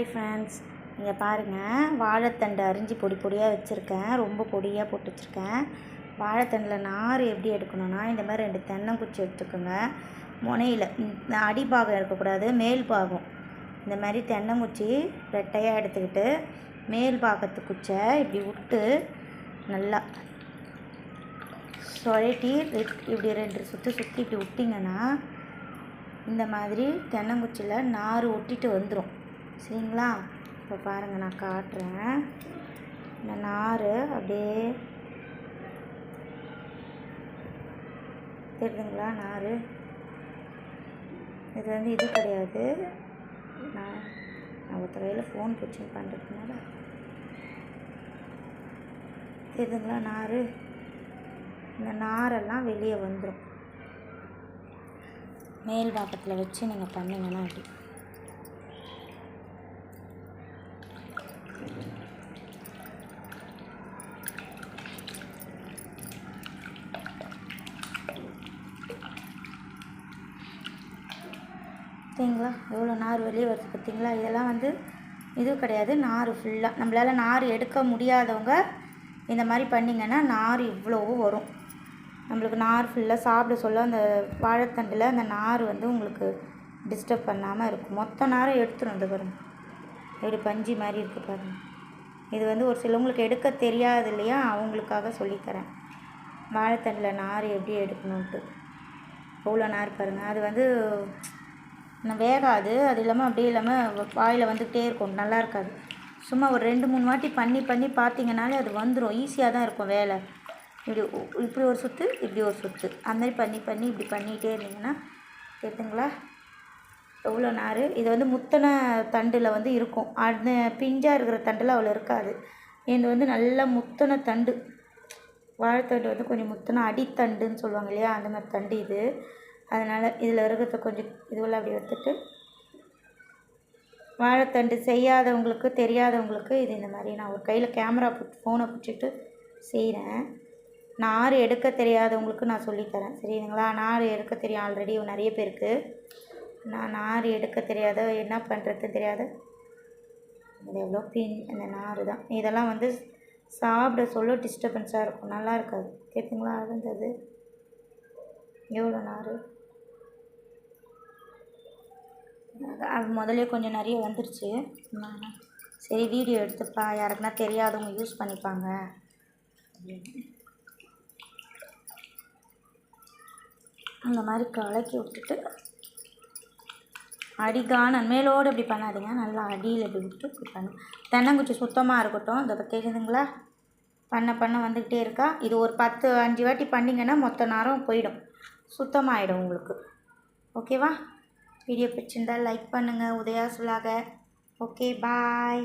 Hi friends இங்கே பாருங்கள் வாழைத்தண்டு அரிஞ்சு பொடி பொடியாக வச்சுருக்கேன். ரொம்ப பொடியாக போட்டு வச்சுருக்கேன். வாழைத்தண்டில் நார் எப்படி எடுக்கணும்னா இந்த மாதிரி ரெண்டு தென்னங்குச்சி எடுத்துக்கோங்க. முனையில் இந்த அடிபாகம் இருக்கக்கூடாது மேல் பாகம். இந்த மாதிரி தென்னங்குச்சி ரெட்டையாக எடுத்துக்கிட்டு மேல் பாகத்து குச்சை இப்படி விட்டு நல்லா சுழட்டி இப்படி ரெண்டு சுற்றி சுற்றி இப்படி விட்டிங்கன்னா இந்த மாதிரி தென்னங்குச்சியில் நார் ஒட்டிட்டு வந்துடும் சரிங்களா? இப்போ பாருங்கள் நான் காட்டுறேன். இந்த நார் அப்படியே தெரியுதுங்களா நார் இது வந்து இது கிடையாது. நான் நான் ஒருத்தர் கையில் ஃபோன் பிடிச்சி பண்ணுறதுனால தெரியுதுங்களா நார் இந்த நாரெல்லாம் வெளியே வந்துடும் மேல் பாக்கத்தில் வச்சு நீங்கள் பண்ணிங்கன்னா அப்படி பார்த்தீங்களா? எவ்வளோ நார் வெளியே வருது பார்த்தீங்களா? இதெல்லாம் வந்து இது கிடையாது. நார் ஃபுல்லாக நம்மளால் நார் எடுக்க முடியாதவங்க இந்த மாதிரி பண்ணிங்கன்னா நார் இவ்வளவு வரும். நம்மளுக்கு நார் ஃபுல்லாக சாப்பிட சொல்ல அந்த வாழைத்தண்டில் அந்த நார் வந்து உங்களுக்கு டிஸ்டர்ப் பண்ணாமல் இருக்கும். மொத்த நாரும் எடுத்துரும் வந்து பாருங்க. இப்படி பஞ்சு மாதிரி இருக்குது பாருங்க. இது வந்து ஒரு சிலவங்களுக்கு எடுக்க தெரியாது இல்லையா? அவங்களுக்காக சொல்லித்தரேன். வாழைத்தண்டில் நார் எப்படி எடுக்கணுன்ட்டு எவ்வளோ நார் பாருங்கள் அது வந்து வேகாது அது இல்லாமல் அப்படியே இல்லாமல் வாயில் வந்துக்கிட்டே இருக்கும். நல்லா இருக்காது. சும்மா ஒரு ரெண்டு மூணு வாட்டி பண்ணி பண்ணி பார்த்தீங்கனாலே அது வந்துடும் ஈஸியாக தான் இருக்கும் வேலை. இப்படி இப்படி ஒரு சுற்று இப்படி ஒரு சுற்று அந்தமாதிரி பண்ணி பண்ணி இப்படி பண்ணிகிட்டே இருந்தீங்கன்னா கேட்டுங்களா? எவ்வளோ நார் இது வந்து முத்தன தண்டில் வந்து இருக்கும். அந்த பிஞ்சாக இருக்கிற தண்டில் அவ்வளோ இருக்காது. இது வந்து நல்ல முத்தன தண்டு. வாழைத்தண்டு வந்து கொஞ்சம் முத்தின அடித்தண்டுன்னு சொல்லுவாங்க இல்லையா? அந்த மாதிரி தண்டு இது. அதனால் இதில் இருக்கிறத கொஞ்சம் இதுவெல்லாம் அப்படி எடுத்துட்டு வாழைத்தண்டு செய்யாதவங்களுக்கு தெரியாதவங்களுக்கு இது இந்த மாதிரி. நான் ஒரு கையில் கேமரா ஃபோனை பிடிச்சிட்டு செய்கிறேன். நார் எடுக்க தெரியாதவங்களுக்கு நான் சொல்லித்தரேன். சரிங்களா? நார் எடுக்க தெரியும் ஆல்ரெடி நிறைய பேருக்கு. நான் நார் எடுக்க தெரியாத என்ன பண்ணுறது தெரியாத இது எவ்வளோ பின் அந்த நார் தான். இதெல்லாம் வந்து சாப்பிட சொல்ல டிஸ்டர்பன்ஸாக இருக்கும். நல்லா இருக்காது. கேட்குங்களா அது எவ்வளோ நார் அது முதல்ல கொஞ்சம் நிறைய வந்துருச்சு. சரி வீடியோ எடுத்துப்பா. யாருக்குன்னா தெரியாதவங்க யூஸ் பண்ணிப்பாங்க. அந்த மாதிரி கலக்கி விட்டுட்டு அடிகான மேலோடு இப்படி பண்ணாதீங்க. நல்லா அடியில் இப்படி விட்டு இப்படி பண்ணு. தென்னங்குச்சி சுத்தமாக இருக்கட்டும். இந்த கேட்குதுங்களா பண்ண பண்ண வந்துக்கிட்டே இருக்கா. இது ஒரு பத்து அஞ்சு வாட்டி பண்ணிங்கன்னா மொத்த நேரம் போயிடும். சுத்தமாகிடும் உங்களுக்கு. ஓகேவா வீடியோ பிடிச்சிருந்தால் லைக் பண்ணுங்கள் உதயா சொல்லாக ஓகே பாய்